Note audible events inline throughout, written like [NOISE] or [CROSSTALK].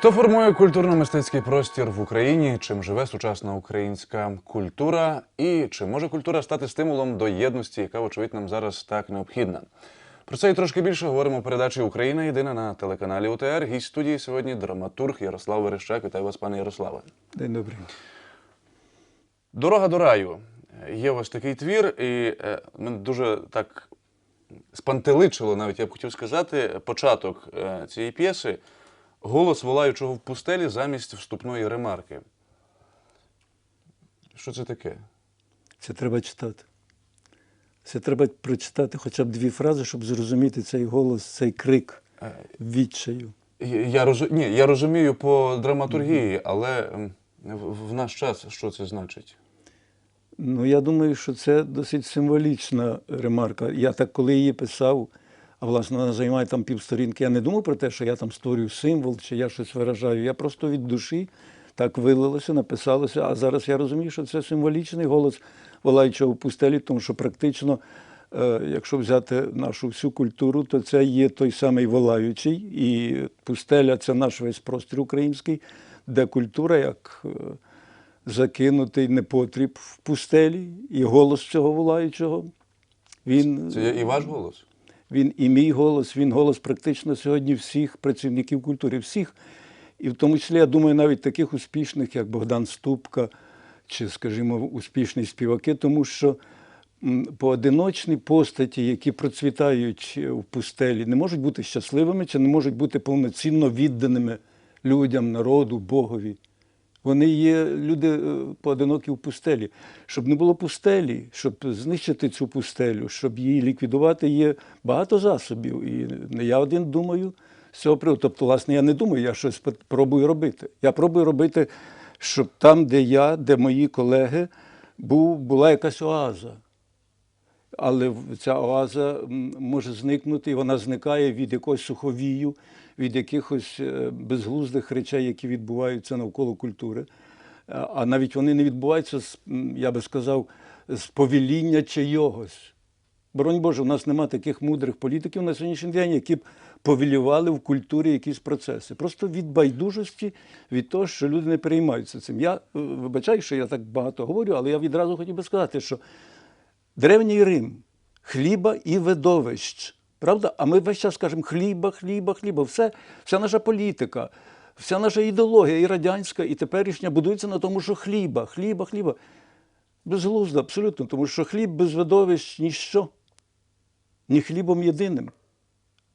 Хто формує культурно-мистецький простір в Україні? Чим живе сучасна українська культура? І чи може культура стати стимулом до єдності, яка, вочевидь, нам зараз так необхідна? Про це і трошки більше говоримо у передачі Україна єдина на телеканалі УТР. Гість студії сьогодні драматург Ярослав Верещак. Вітаю вас, пане Ярославе. День добрий. Дорога до раю. Є вас такий твір, і е, мене дуже так спантеличило, навіть я б хотів сказати, початок е, цієї п'єси голос волаючого в пустелі замість вступної ремарки. Що це таке? Це треба читати. Це треба прочитати хоча б дві фрази, щоб зрозуміти цей голос, цей крик Е, відчаю. Я, я, розу- ні, я розумію по драматургії, але в наш час що це значить? Ну, я думаю, що це досить символічна ремарка. Я так, коли її писав, а власне вона займає там півсторінки, я не думав про те, що я там створюю символ чи я щось виражаю. Я просто від душі так вилилося, написалося. А зараз я розумію, що це символічний голос волаючого пустелі, тому що практично, е, якщо взяти нашу всю культуру, то це є той самий волаючий, і пустеля це наш весь простір український, де культура як. е, закинутий непотріб в пустелі, і голос цього волаючого. Він, Це і ваш голос? Він і мій голос, він голос практично сьогодні всіх працівників культури, всіх. І в тому числі, я думаю, навіть таких успішних, як Богдан Ступка, чи, скажімо, успішні співаки, тому що поодиночні постаті, які процвітають в пустелі, не можуть бути щасливими чи не можуть бути повноцінно відданими людям, народу, Богові. Вони є люди е, поодинокі в пустелі. Щоб не було пустелі, щоб знищити цю пустелю, щоб її ліквідувати, є багато засобів. І не я один думаю з цього приводу. Тобто, власне, я не думаю, я щось пробую робити. Я пробую робити, щоб там, де я, де мої колеги, був, була якась оаза. Але ця оаза може зникнути, і вона зникає від якогось суховію, від якихось е, безглуздих речей, які відбуваються навколо культури. А навіть вони не відбуваються, я би сказав, з повеління чийогось. Боронь Боже, у нас нема таких мудрих політиків на сьогоднішній день, які б повелівали в культурі якісь процеси. Просто від байдужості, від того, що люди не переймаються цим. Я е, вибачаю, що я так багато говорю, але я відразу хотів би сказати, що Древній Рим, хліба і видовищ. Правда? А ми весь час кажемо хліба, хліба, хліба. Все, вся наша політика, вся наша ідеологія, і радянська, і теперішня будується на тому, що хліба, хліба, хліба. Безглуздо, абсолютно, тому що хліб без видовищ ніщо. Ні хлібом єдиним.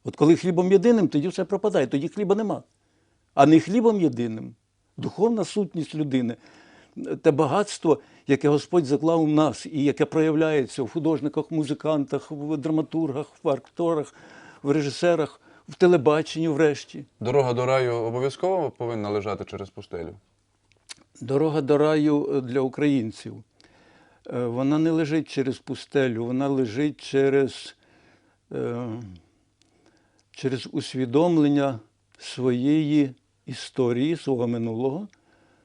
От коли хлібом єдиним, тоді все пропадає, тоді хліба нема. А не хлібом єдиним. Духовна сутність людини, те багатство, яке Господь заклав у нас і яке проявляється в художниках, музикантах, в драматургах, в акторах, в режисерах, в телебаченні, врешті. Дорога до раю обов'язково повинна лежати через пустелю. Дорога до раю е, для українців. Е, Вона не лежить через пустелю, вона лежить через, е, через усвідомлення своєї історії, свого минулого,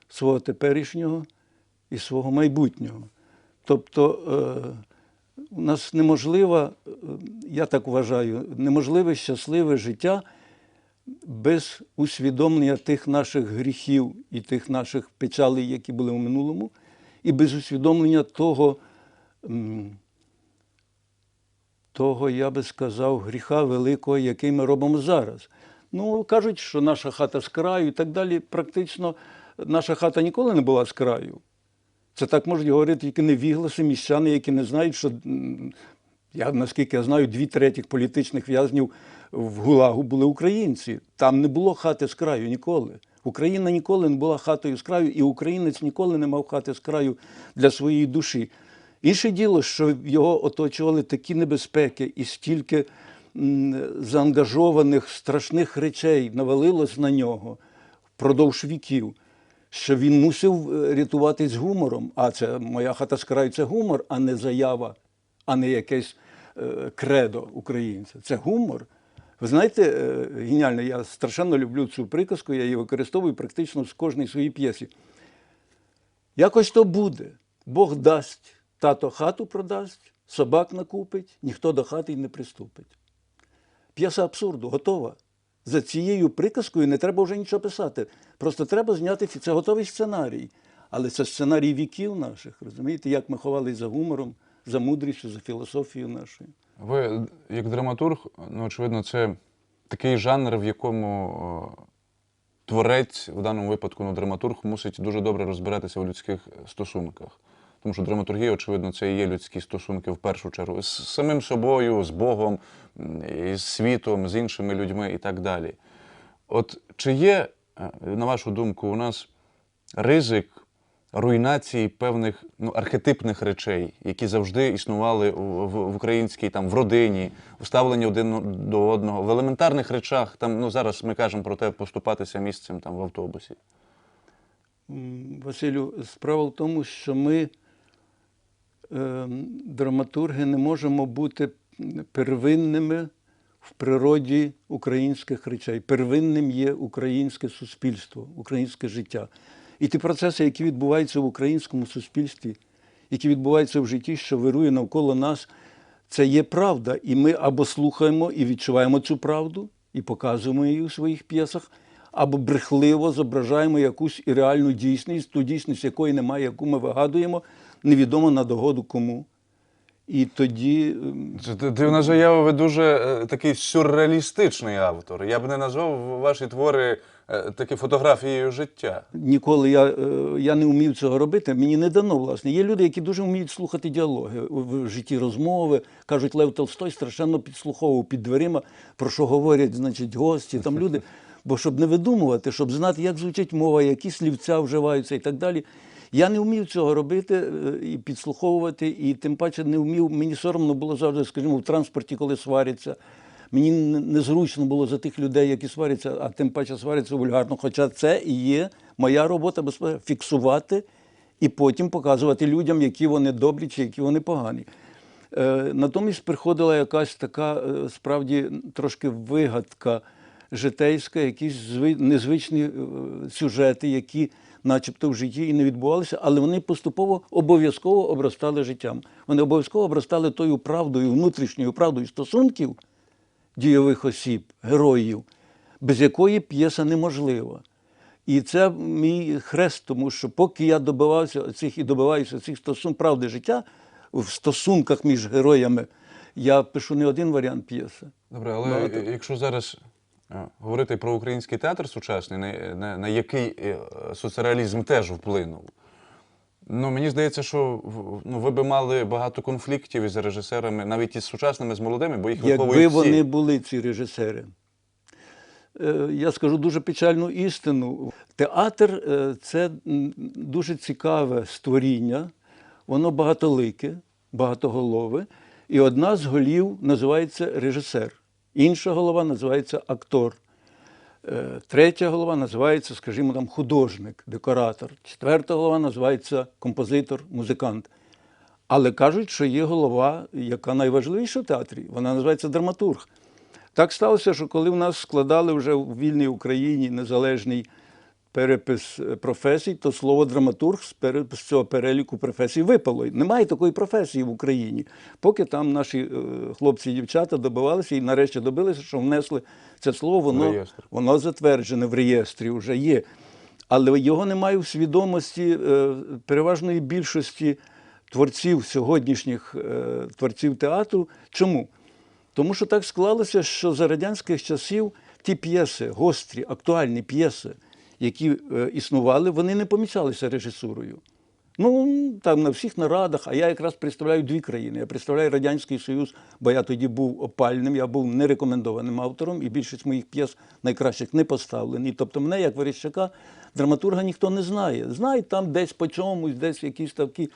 свого теперішнього і свого майбутнього. Тобто е, у нас неможливо, е, я так вважаю, неможливе щасливе життя без усвідомлення тих наших гріхів і тих наших печалей, які були в минулому, і без усвідомлення того, того, я би сказав, гріха великого, який ми робимо зараз. Ну, кажуть, що наша хата з краю і так далі. Практично наша хата ніколи не була з краю. Це так можуть говорити тільки невігласи, міщани, які не знають, що я наскільки я знаю, дві третіх політичних в'язнів в Гулагу були українці. Там не було хати з краю ніколи. Україна ніколи не була хатою з краю, і українець ніколи не мав хати з краю для своєї душі. Інше діло, що його оточували такі небезпеки і стільки заангажованих страшних речей навалилось на нього впродовж віків, що він мусив е, рятуватись гумором. А це моя хата з краю це гумор, а не заява, а не якесь е, кредо українця. Це гумор. Ви знаєте, е, геніально, я страшенно люблю цю приказку, я її використовую практично в кожній своїй п'єсі. Якось то буде. Бог дасть, тато хату продасть, собак накупить, ніхто до хати й не приступить. П'єса абсурду, готова. За цією приказкою не треба вже нічого писати. Просто треба зняти це готовий сценарій. Але це сценарій віків наших, розумієте, як ми ховались за гумором, за мудрістю, за філософією нашою. Ви, як драматург, ну, очевидно, це такий жанр, в якому творець, в даному випадку ну, драматург, мусить дуже добре розбиратися в людських стосунках. Тому що драматургія, очевидно, це і є людські стосунки в першу чергу з самим собою, з Богом, із світом, з іншими людьми і так далі. От чи є, е, на вашу думку, у нас ризик руйнації певних ну, архетипних речей, які завжди існували в, в українській там в родині, у ставленні один до одного, в елементарних речах, там ну зараз ми кажемо про те, поступатися місцем там в автобусі. Василю, справа в тому, що ми, драматурги, не можемо бути первинними в природі українських речей. Первинним є українське суспільство, українське життя. І ті процеси, які відбуваються в українському суспільстві, які відбуваються в житті, що вирує навколо нас, це є правда. І ми або слухаємо і відчуваємо цю правду, і показуємо її у своїх п'єсах, або брехливо зображаємо якусь і реальну дійсність, ту дійсність, якої немає, яку ми вигадуємо, невідомо на догоду кому. І тоді ем, ди- дивна заява, ви дуже е, такий сюрреалістичний автор. Я б не назвав ваші твори е, такі фотографією життя. ніколи я, е, я не вмів цього робити. Мені не дано, власне. Є люди, які дуже вміють слухати діалоги в житті розмови. Кажуть, Лев Толстой страшенно підслуховував під дверима, про що говорять, значить, гості, там люди. [LAUGHS] Бо щоб не видумувати, щоб знати, як звучить мова, які слівця вживаються і так далі. Я не вмів цього робити е, і підслуховувати, і тим паче не вмів. Мені соромно було завжди, скажімо, в транспорті, коли сваряться. Мені незручно було за тих людей, які сваряться, а тим паче сваряться вульгарно. Хоча це і є моя робота фіксувати і потім показувати людям, які вони добрі чи які вони погані. Е, натомість приходила якась така е, справді трошки вигадка житейська, якісь незвичні е, сюжети, які начебто в житті і не відбувалися, але вони поступово обов'язково обростали життям. Вони обов'язково обростали тою правдою, внутрішньою правдою стосунків дійових осіб, героїв, без якої п'єса неможлива. І це мій хрест, тому що поки я добивався цих і добиваюся цих стосунків правди життя в стосунках між героями, я пишу не один варіант п'єси. Добре, але Багато. якщо зараз говорити про український театр сучасний, на, на, на який е, соцреалізм теж вплинув. Ну, мені здається, що ну, ви би мали багато конфліктів із режисерами, навіть із сучасними, з молодими, бо їх Якби виховують всі. вони були ці режисери. Е, Я скажу дуже печальну істину. Театр е, це дуже цікаве створіння, воно багатолике, багатоголове. І одна з голів називається режисер, інша голова називається актор. Е, Третя голова називається, скажімо, там художник, декоратор. Четверта голова називається композитор, музикант. Але кажуть, що є голова, яка найважливіша в театрі, вона називається драматург. Так сталося, що коли в нас складали вже в вільній Україні незалежний перепис е, професій, то слово драматург з цього переліку професій випало. Немає такої професії в Україні. Поки там наші е, хлопці і дівчата добивалися і нарешті добилися, що внесли це слово, воно, воно затверджене в реєстрі, вже є. Але його немає в свідомості е, переважної більшості творців сьогоднішніх творців театру. Чому? Тому що так склалося, що за радянських часів ті п'єси, гострі, актуальні п'єси, які е, існували, вони не помічалися режисурою. Ну, там на всіх нарадах, а я якраз представляю дві країни. Я представляю Радянський Союз, бо я тоді був опальним, я був нерекомендованим автором, і більшість моїх п'єс найкращих не поставлені. Тобто мене, як Верещака, драматурга ніхто не знає. Знають там десь по чомусь, десь якісь такі.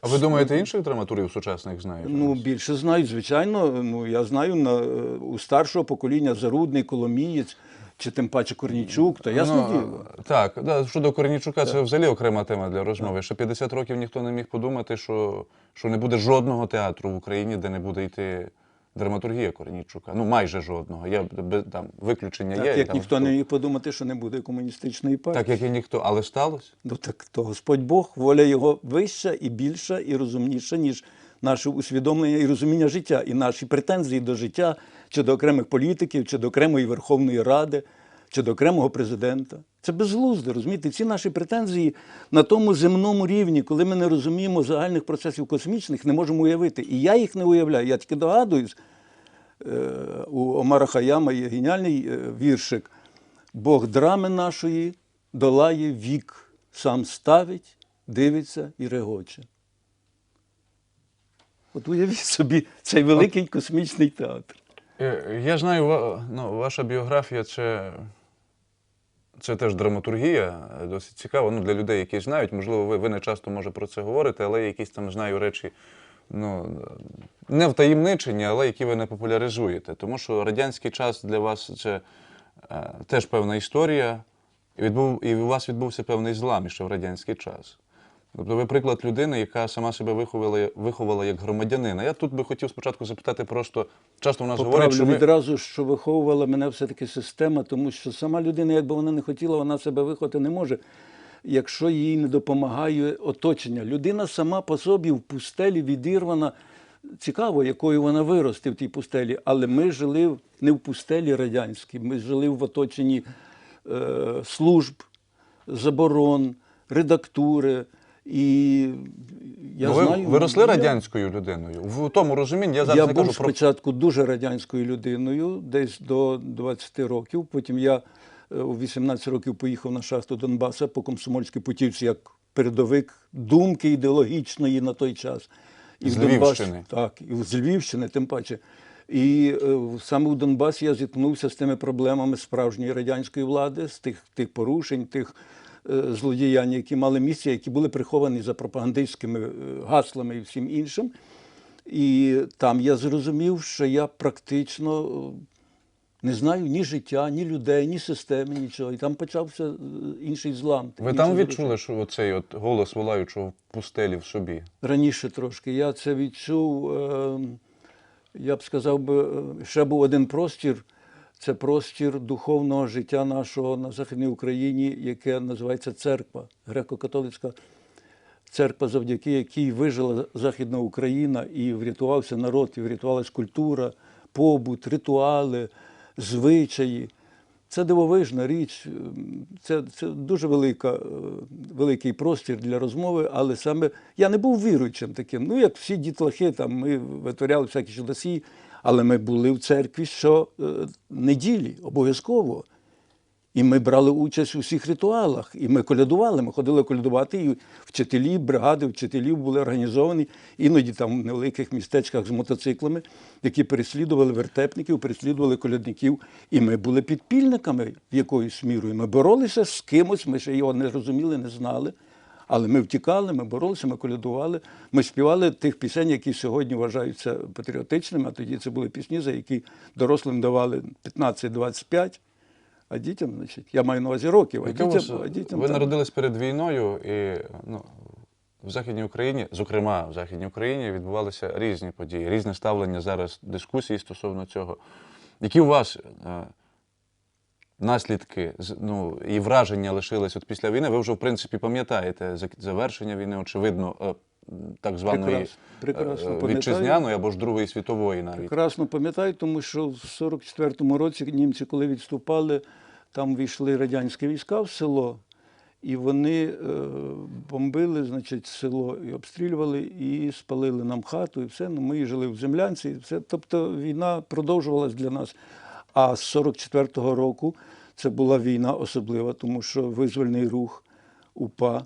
А ви думаєте, інших драматургів сучасних знають? Ну, більше знають, звичайно. Ну, я знаю на, е, у старшого покоління Зарудний, Коломієць, чи тим паче Корнійчук, то ясне Ну, діло. Так, да, щодо Корнічука, це взагалі окрема тема для розмови. Ще 50 років ніхто не міг подумати, що, що не буде жодного театру в Україні, де не буде йти драматургія Корнічука. Ну, майже жодного. Без- там виключення Так, є. як там ніхто хто- не міг подумати, що не буде комуністичної партії. Так, як і ніхто, але сталося. Ну так то Господь Бог, воля його вища і більша, і розумніша, ніж наше усвідомлення і розуміння життя, і наші претензії до життя чи до окремих політиків, чи до окремої Верховної Ради, чи до окремого президента. Це безглуздо, розумієте? Ці наші претензії на тому земному рівні, коли ми не розуміємо загальних процесів космічних, не можемо уявити. І я їх не уявляю. Я тільки догадуюсь, Е, у Омара Хаяма є геніальний е, віршик. Бог драми нашої долає вік, сам ставить, дивиться і регоче. От уявіть собі цей великий космічний театр. Е, Я знаю, ну, ваша біографія це, це теж драматургія, досить цікаво. Ну, для людей, які знають, можливо, ви, ви не часто може про це говорите, але якісь там знаю речі, ну, не втаємничені, але які ви не популяризуєте. Тому що радянський час для вас це е, теж певна історія, і, відбув, і у вас відбувся певний злам ще в радянський час. Тобто ви приклад людини, яка сама себе виховала, виховала як громадянина. Я тут би хотів спочатку запитати просто, часто у нас говорять, Поправлю що ми... відразу, що виховувала мене все-таки система, тому що сама людина, якби вона не хотіла, вона себе виховати не може, якщо їй не допомагає оточення. Людина сама по собі в пустелі відірвана. Цікаво, якою вона виросте в тій пустелі, але ми жили не в пустелі радянській, ми жили в оточенні е, служб, заборон, редактури. І я Ну, ви, знаю, ви росли я- радянською людиною. В тому розумінні я зараз я не був кажу про спочатку дуже радянською людиною, десь до 20 років. Потім я е, у 18 років поїхав на шахту Донбаса по комсомольській путівці як передовик думки ідеологічної на той час. З в Донбас- Львівщини. так, і з Львівщини, тим паче. І е, саме у Донбасі я зіткнувся з тими проблемами справжньої радянської влади, з тих, тих порушень, тих е, злодіянь, які мали місце, які були приховані за пропагандистськими е, гаслами і всім іншим. І там я зрозумів, що я практично е, не знаю ні життя, ні людей, ні системи, нічого. І там почався інший злам. ви там відчули, що оцей от голос волаючого в пустелі в собі. Раніше трошки. Я це відчув. е, Я б сказав би, ще був один простір. Це простір духовного життя нашого на Західній Україні, яке називається церква, греко-католицька церква, завдяки якій вижила Західна Україна і врятувався народ, і врятувалась культура, побут, ритуали, звичаї. Це дивовижна річ, це, це дуже велика, великий простір для розмови, але саме я не був віруючим таким. Ну, як всі дітлахи, там ми витворяли всякі чудосі, але ми були в церкві що е, неділі обов'язково. І ми брали участь у всіх ритуалах, і ми колядували. Ми ходили колядувати, і вчителі, бригади вчителів були організовані, іноді там в невеликих містечках з мотоциклами, які переслідували вертепників, переслідували колядників. І ми були підпільниками в якоюсь мірою. Ми боролися з кимось, ми ще його не розуміли, не знали. Але ми втікали, ми боролися, ми колядували, ми співали тих пісень, які сьогодні вважаються патріотичними, а тоді це були пісні, за які дорослим давали 15-25. А дітям, значить, я маю на увазі років, а дітям, а дітям ви там. народились перед війною, і ну, в Західній Україні, зокрема в Західній Україні, відбувалися різні події, різне ставлення зараз, дискусії стосовно цього. Які у вас е, наслідки ну, і враження лишились от після війни? Ви вже, в принципі, пам'ятаєте завершення війни, очевидно, е, так званої Прекрасно, прекрасно е, вітчизняної або ж Другої світової навіть. Прекрасно пам'ятаю, тому що в 44-му році німці, коли відступали, там війшли радянські війська в село, і вони е, бомбили, значить, село і обстрілювали, і спалили нам хату, і все. Ну, ми жили в землянці, і все. Тобто війна продовжувалась для нас. А з 44-го року це була війна особлива, тому що визвольний рух УПА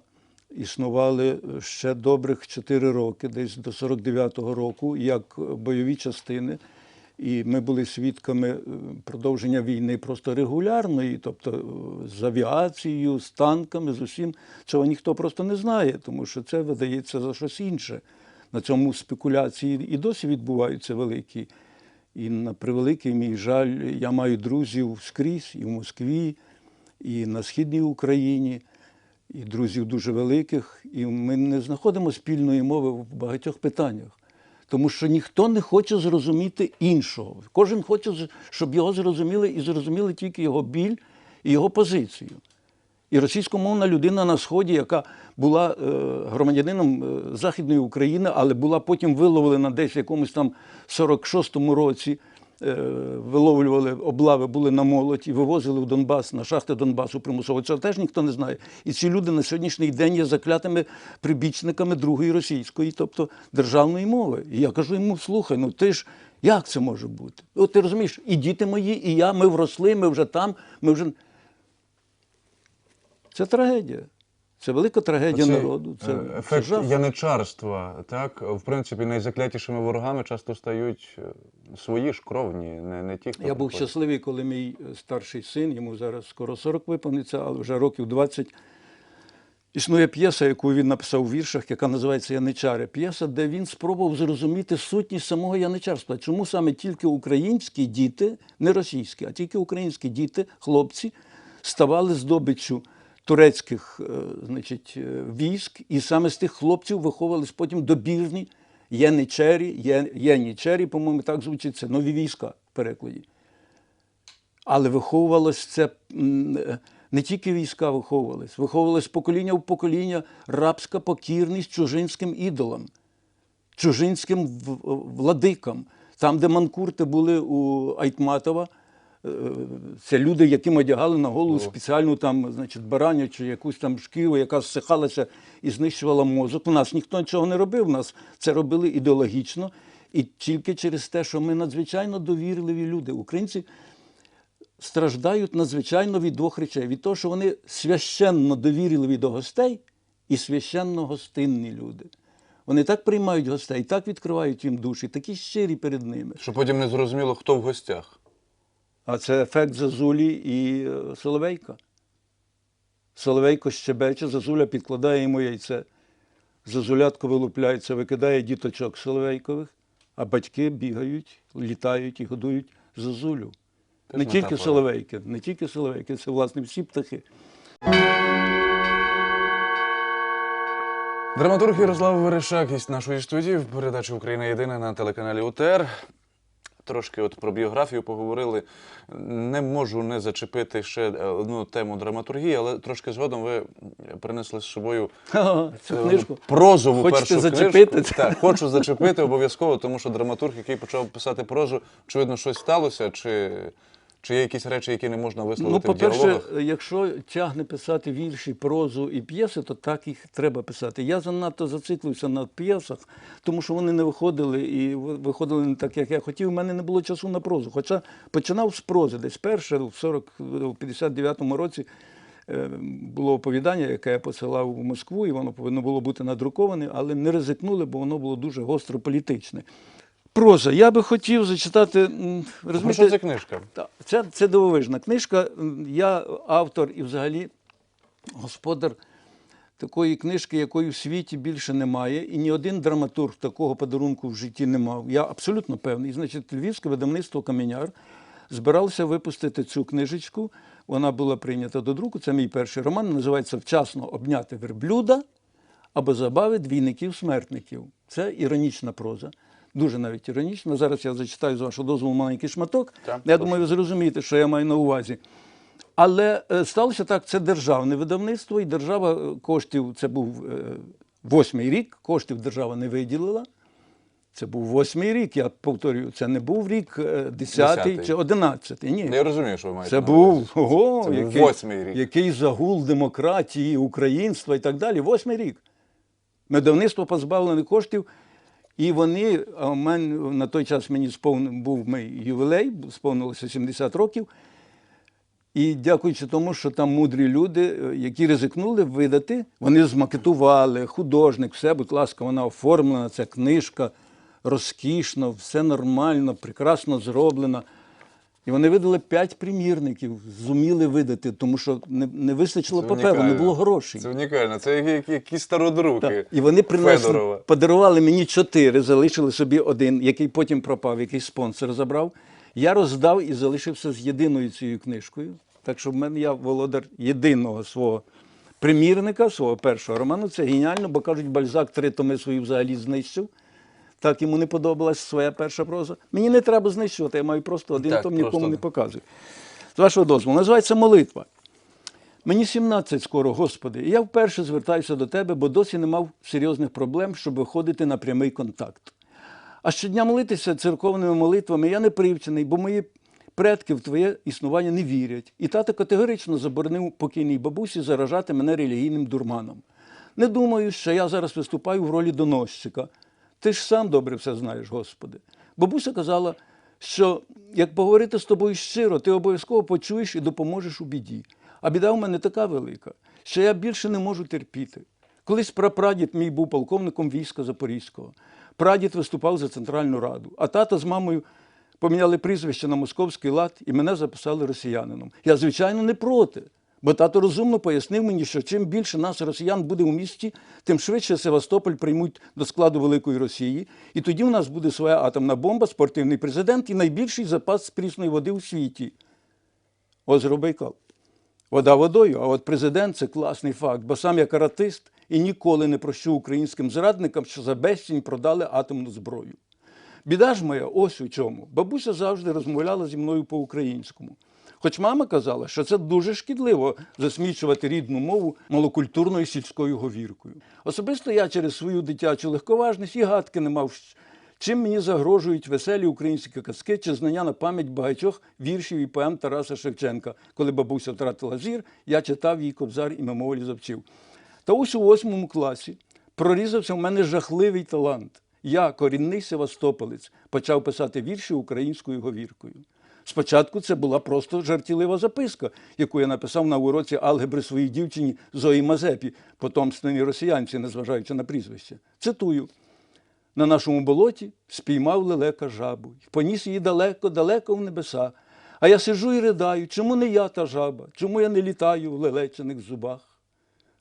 існували ще добрих 4 роки, десь до 49-го року, як бойові частини. І ми були свідками е, продовження війни просто регулярної, тобто е, з авіацією, з танками, з усім. Цього ніхто просто не знає, тому що це видається за щось інше. На цьому спекуляції і досі відбуваються великі. І на превеликий мій жаль, я маю друзів скрізь і в Москві, і на східній Україні, і друзів дуже великих. І ми не знаходимо спільної мови в багатьох питаннях. Тому що ніхто не хоче зрозуміти іншого. Кожен хоче, щоб його зрозуміли і зрозуміли тільки його біль і його позицію. І російськомовна людина на Сході, яка була е, громадянином е, Західної України, але була потім виловлена десь в якомусь там 46-му році е, виловлювали облави, були на молоті, вивозили в Донбас, на шахти Донбасу примусово. Цього теж ніхто не знає. І ці люди на сьогоднішній день є заклятими прибічниками другої російської, тобто державної мови. І я кажу йому: слухай, ну ти ж. Як це може бути? От ти розумієш, і діти мої, і я, ми вросли, ми вже там, ми вже. Це трагедія. Це велика трагедія Оцей, народу. Це, е, це яничарства, так, в принципі, найзаклятішими ворогами часто стають е, свої ж кровні, не, не ті, хто Я був приходить. щасливий, коли мій е, старший син, йому зараз скоро 40 виповниться, але вже років 20. Існує п'єса, яку він написав у віршах, яка називається Яничари. П'єса, де він спробував зрозуміти сутність самого яничарства. Чому саме тільки українські діти, не російські, а тільки українські діти, хлопці, ставали здобиччю турецьких е, значить, е, військ, і саме з тих хлопців виховувались потім добірні яничері, янічері, по-моєму, так звучить це нові війська в перекладі. Але виховувалось це е, не тільки війська виховувались, виховувалось покоління в покоління рабська покірність чужинським ідолам, чужинським владикам. Там, де манкурти були у Айтматова, це люди, яким одягали на голову спеціальну там, значить, баранячу якусь там шкіру, яка зсихалася і знищувала мозок. У нас ніхто цього не робив. У нас це робили ідеологічно. І тільки через те, що ми надзвичайно довірливі люди. Українці страждають надзвичайно від двох речей: від того, що вони священно довірливі до гостей і священно гостинні люди. Вони так приймають гостей, так відкривають їм душі, такі щирі перед ними. Що потім не зрозуміло, хто в гостях. А це ефект Зазулі і е, Соловейка. Соловейко щебече, Зазуля підкладає йому яйце. Зазулятко вилупляється, викидає діточок Соловейкових, а батьки бігають, літають і годують Зазулю. Теж не тільки метафора. Соловейки, не тільки Соловейки, це власне всі птахи. Драматург Ярослав Верешак, гість нашої студії в передачі Україна єдина на телеканалі УТР. Трошки от про біографію поговорили. Не можу не зачепити ще одну тему драматургії, але трошки згодом ви принесли з собою Цю е, книжку. прозову Хочете першу зачепити? книжку. Так, хочу зачепити обов'язково, тому що драматург, який почав писати прозу, очевидно, щось сталося, чи, чи є якісь речі, які не можна Ну, висловити в по-перше, діалогах? якщо тягне писати вірші, прозу і п'єси, то так їх треба писати. Я занадто зациклився на п'єсах, тому що вони не виходили і виходили не так, як я хотів. У мене не було часу на прозу. Хоча починав з прози. Десь перше, в 40, в 59-му році е, було оповідання, яке я посилав у Москву, і воно повинно було бути надруковане, але не ризикнули, бо воно було дуже гостро політичне. Проза. Я би хотів зачитати. Розумієте, що це книжка? це, це дивовижна книжка. Я автор і взагалі господар такої книжки, якої в світі більше немає, і ні один драматург такого подарунку в житті не мав. Я абсолютно певний. Значить, львівське видавництво Каменяр збиралося випустити цю книжечку. Вона була прийнята до друку. Це мій перший роман. Називається Вчасно обняти верблюда або забави двійників-смертників. Це іронічна проза. Дуже навіть іронічна. Зараз я зачитаю з вашого дозволу маленький шматок. Так, я думаю, ви зрозумієте, що я маю на увазі. Але е, сталося так, це державне видавництво, і держава е, коштів, це був е, восьмий рік, коштів держава не виділила. Це був восьмий рік, я повторюю, це не був рік десятий чи одинадцятий. Ні. Я розумію, що ви маєте. Це був, ого, Це який, восьмий рік. який загул демократії, українства і так далі. Восьмий рік. Медовництво позбавлене коштів, і вони, а у мене на той час мені сповнив, був мій ювілей, сповнилося 70 років. І дякуючи тому, що там мудрі люди, е, які ризикнули видати, вони змакетували, художник, все, будь ласка, вона оформлена, ця книжка розкішно, все нормально, прекрасно зроблено. І вони видали п'ять примірників, зуміли видати, тому що не, не вистачило Це паперу, не було грошей. Це унікально. Це як- як- якісь стародруки. Так. І вони принесли, Федорова. подарували мені чотири, залишили собі один, який потім пропав, який спонсор забрав. Я роздав і залишився з єдиною цією книжкою. Так що в мене я володар єдиного свого примірника, свого першого роману. Це геніально, бо кажуть, Бальзак три томи свої взагалі знищив. Так йому не подобалась своя перша проза. Мені не треба знищувати, я маю просто один Так, том, нікому не не. показую. З вашого дозволу, називається молитва. Мені 17 скоро, Господи, і я вперше звертаюся до Тебе, бо досі не мав серйозних проблем, щоб виходити на прямий контакт. А щодня молитися церковними молитвами я не привчений, бо мої предки в твоє існування не вірять. І тато категорично заборонив покійній бабусі заражати мене релігійним дурманом. Не думаю, що я зараз виступаю в ролі доносчика. Ти ж сам добре все знаєш, Господи. Бабуся казала, що як поговорити з тобою щиро, ти обов'язково почуєш і допоможеш у біді. А біда в мене така велика, що я більше не можу терпіти. Колись прапрадід мій був полковником війська Запорізького. Прадід виступав за Центральну Раду, а тато з мамою поміняли прізвище на московський лад і мене записали росіянином. Я, звичайно, не проти. Бо тато розумно пояснив мені, що чим більше нас, росіян, буде у місті, тим швидше Севастополь приймуть до складу Великої Росії, і тоді в нас буде своя атомна бомба, спортивний президент і найбільший запас прісної води у світі. Озеро Байкал. Вода водою, а от президент це класний факт, бо сам я каратист і ніколи не прощу українським зрадникам, що за безцінь продали атомну зброю. Біда ж моя ось у чому. Бабуся завжди розмовляла зі мною по-українському. Хоч мама казала, що це дуже шкідливо засмічувати рідну мову малокультурною сільською говіркою. Особисто я через свою дитячу легковажність і гадки не мав, чим мені загрожують веселі українські казки чи знання на пам'ять багатьох віршів і поем Тараса Шевченка. Коли бабуся втратила зір, я читав їй кобзар і мимоволі завчив. Та ось у восьмому класі прорізався в мене жахливий талант. Я, корінний севастополець, почав писати вірші українською говіркою. Спочатку це була просто жартілива записка, яку я написав на уроці алгебри своїй дівчині Зої Мазепі, потомственній росіянці, незважаючи на прізвище. Цитую. На нашому болоті спіймав лелека жабу, і поніс її далеко, далеко в небеса. А я сиджу і ридаю, чому не я та жаба, чому я не літаю в лелечених зубах.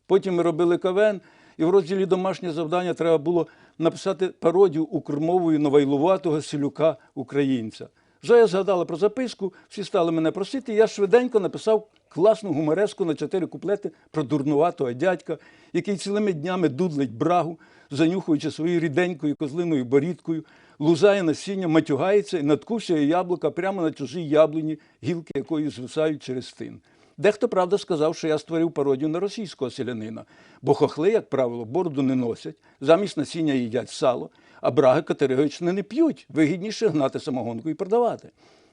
Потім ми робили КВН, і в розділі домашнє завдання треба було написати пародію укрмовою новайлуватого селюка українця. Зоя згадала про записку, всі стали мене просити, я швиденько написав класну гумореску на чотири куплети про дурнуватого дядька, який цілими днями дудлить брагу, занюхуючи своєю ріденькою козлиною борідкою, лузає насіння, матюгається і надкусує яблука прямо на чужій яблуні, гілки якої звисають через стин. Дехто, правда, сказав, що я створив пародію на російського селянина, бо хохли, як правило, бороду не носять, замість насіння їдять сало, а браги категорично не п'ють, вигідніше гнати самогонку і продавати.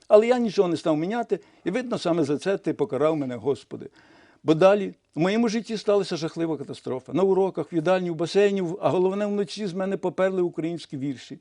Але я нічого не став міняти, і видно, саме за це ти покарав мене, Господи. Бо далі в моєму житті сталася жахлива катастрофа. На уроках, в їдальні, в басейні, а головне вночі з мене поперли українські вірші.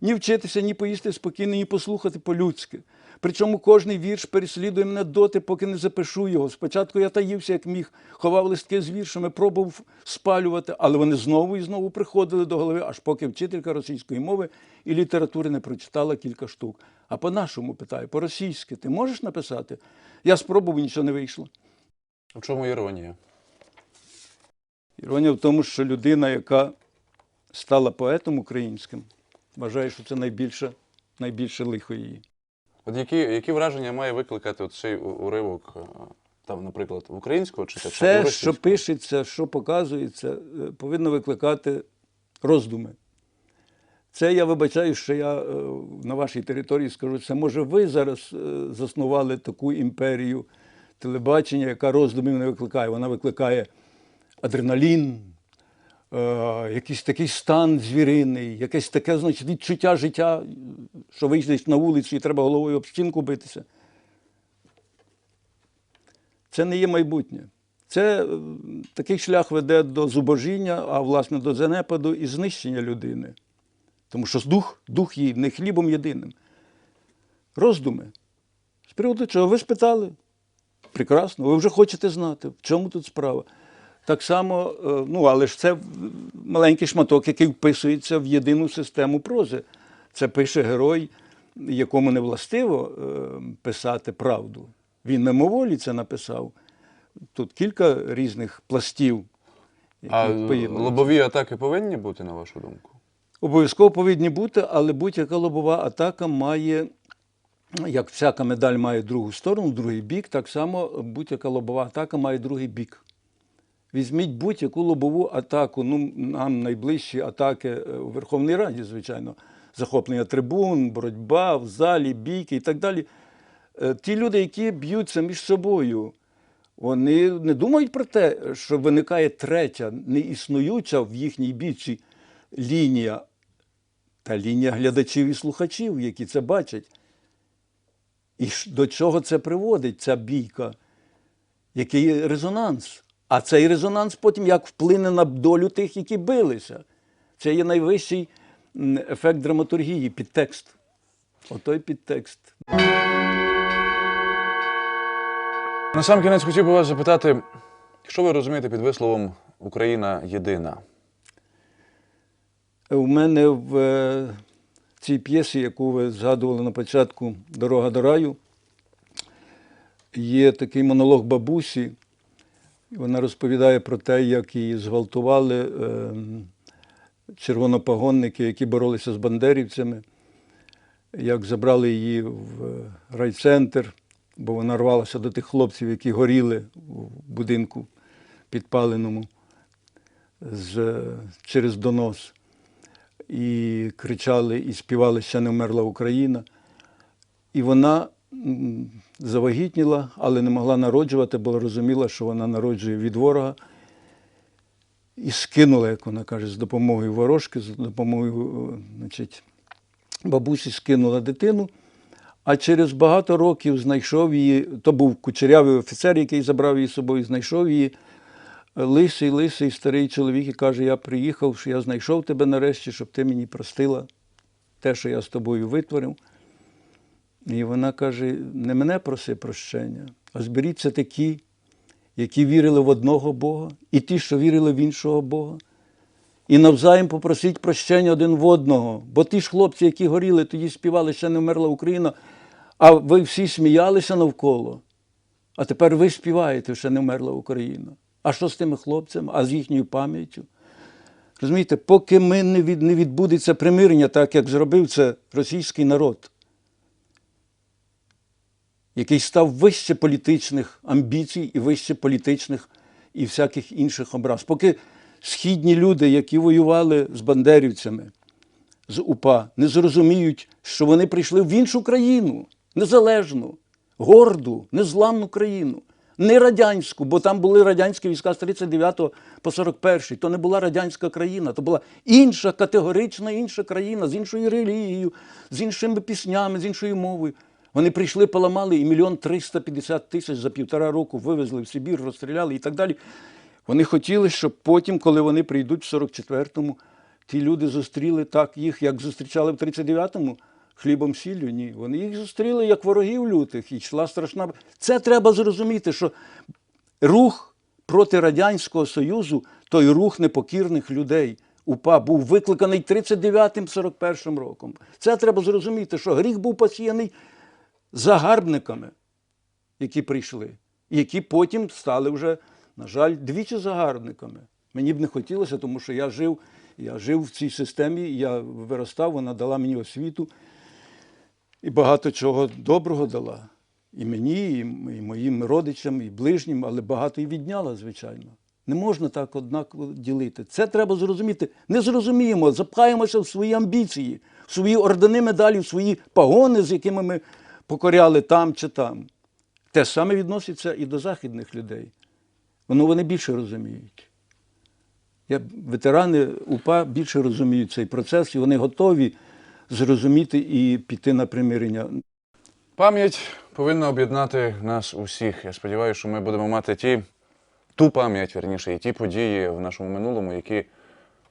Ні вчитися, ні поїсти спокійно, ні послухати по-людськи. Причому кожний вірш переслідує мене доти, поки не запишу його. Спочатку я таївся, як міг, ховав листки з віршами, пробував спалювати, але вони знову і знову приходили до голови, аж поки вчителька російської мови і літератури не прочитала кілька штук. А по-нашому питаю, по-російськи, ти можеш написати? Я спробував, нічого не вийшло. В чому іронія? Іронія в тому, що людина, яка стала поетом українським, вважає, що це найбільше, найбільше лихо її. От які, які враження має викликати цей уривок, е, там, наприклад, українського читача? і в Все, що пишеться, що показується, е, повинно викликати роздуми. Це я вибачаю, що я е, на вашій території скажу, це може ви зараз заснували таку імперію телебачення, яка роздумів не викликає. Вона викликає адреналін, якийсь такий стан звіриний, якесь таке значить, відчуття життя, що вийдеш на вулицю і треба головою об стінку битися. Це не є майбутнє. Це е, такий шлях веде до зубожіння, а власне до занепаду і знищення людини. Тому що дух, дух її не хлібом єдиним. Роздуми. З приводу чого ви спитали? Прекрасно, ви вже хочете знати, в чому тут справа. Так само, е, ну, але ж це маленький шматок, який вписується в єдину систему прози. Це пише герой, якому не властиво е, писати правду. Він мимоволі це написав. Тут кілька різних пластів. які А поєднуються. лобові атаки повинні бути, на вашу думку? Обов'язково повинні бути, але будь-яка лобова атака має, як всяка медаль має другу сторону, другий бік, так само будь-яка лобова атака має другий бік. Візьміть будь-яку лобову атаку, ну, нам найближчі атаки е, у Верховній Раді, звичайно, захоплення трибун, боротьба в залі, бійки і так далі. Е, Ті люди, які б'ються між собою, вони не думають про те, що виникає третя, неіснуюча в їхній бійці лінія, та лінія глядачів і слухачів, які це бачать. І до чого це приводить, ця бійка? Який резонанс? А цей резонанс потім як вплине на долю тих, які билися. Це є найвищий ефект драматургії, підтекст. Отой підтекст. На сам кінець хотів би вас запитати, що ви розумієте під висловом Україна єдина? У мене в е, цій п'єсі, яку ви згадували на початку Дорога до раю, є такий монолог бабусі. Вона розповідає про те, як її зґвалтували е, червонопогонники, які боролися з бандерівцями, як забрали її в е, райцентр, бо вона рвалася до тих хлопців, які горіли в будинку підпаленому з, через донос і кричали, і співали Ще не вмерла Україна. І вона завагітніла, але не могла народжувати, бо розуміла, що вона народжує від ворога. І скинула, як вона каже, з допомогою ворожки, з допомогою е, значить, бабусі скинула дитину. А через багато років знайшов її, то був кучерявий офіцер, який забрав її з собою, знайшов її лисий, лисий старий чоловік і каже: Я приїхав, що я знайшов тебе нарешті, щоб ти мені простила те, що я з тобою витворив. І вона каже: не мене проси прощення, а зберіться такі, які вірили в одного Бога, і ті, що вірили в іншого Бога. І навзаєм попросіть прощення один в одного. Бо ті ж хлопці, які горіли, тоді співали, ще не вмерла Україна, а ви всі сміялися навколо. А тепер ви співаєте, ще не вмерла Україна. А що з тими хлопцями, а з їхньою пам'яттю? Розумієте, поки ми не, від, не відбудеться примирення, так як зробив це російський народ, який став вище політичних амбіцій і вище політичних і всяких інших образ. Поки східні люди, які воювали з бандерівцями, з УПА, не зрозуміють, що вони прийшли в іншу країну, незалежну, горду, незламну країну. Не радянську, бо там були радянські війська з 39 по 41. То не була радянська країна, то була інша, категорична інша країна з іншою релігією, з іншими піснями, з іншою мовою. Вони прийшли, поламали і мільйон 350 тисяч за півтора року вивезли в Сибір, розстріляли і так далі. Вони хотіли, щоб потім, коли вони прийдуть в 44-му, ті люди зустріли так їх, як зустрічали в 39-му, хлібом сіллю. Ні. Вони їх зустріли як ворогів лютих, і йшла страшна. Це треба зрозуміти, що рух проти Радянського Союзу, той рух непокірних людей. УПА був викликаний 39-41 роком. Це треба зрозуміти, що гріх був посіяний загарбниками, які прийшли, які потім стали вже, на жаль, двічі загарбниками. Мені б не хотілося, тому що я жив, я жив в цій системі, я виростав, вона дала мені освіту і багато чого доброго дала. І мені, і моїм родичам, і ближнім, але багато і відняла, звичайно. Не можна так однаково ділити. Це треба зрозуміти. Не зрозуміємо, запхаємося в свої амбіції, в свої ордени медалі, в свої погони, з якими ми покоряли там чи там. Те саме відноситься і до західних людей. Воно вони більше розуміють. Я, ветерани УПА більше розуміють цей процес, і вони готові зрозуміти і піти на примирення. Пам'ять повинна об'єднати нас усіх. Я сподіваюся, що ми будемо мати ті, ту пам'ять, верніше, і ті події в нашому минулому, які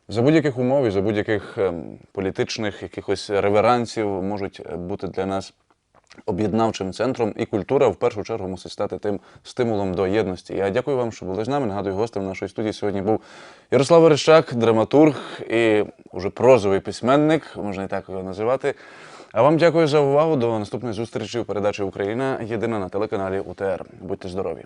за будь-яких умов і за будь-яких ем, політичних якихось реверансів можуть бути для нас об'єднавчим центром. І культура в першу чергу мусить стати тим стимулом до єдності. Я дякую вам, що були з нами. Нагадую, гостем нашої студії сьогодні був Ярослав Верещак, драматург і уже прозовий письменник, можна і так його називати. А вам дякую за увагу. До наступної зустрічі у передачі Україна єдина на телеканалі УТР. Будьте здорові!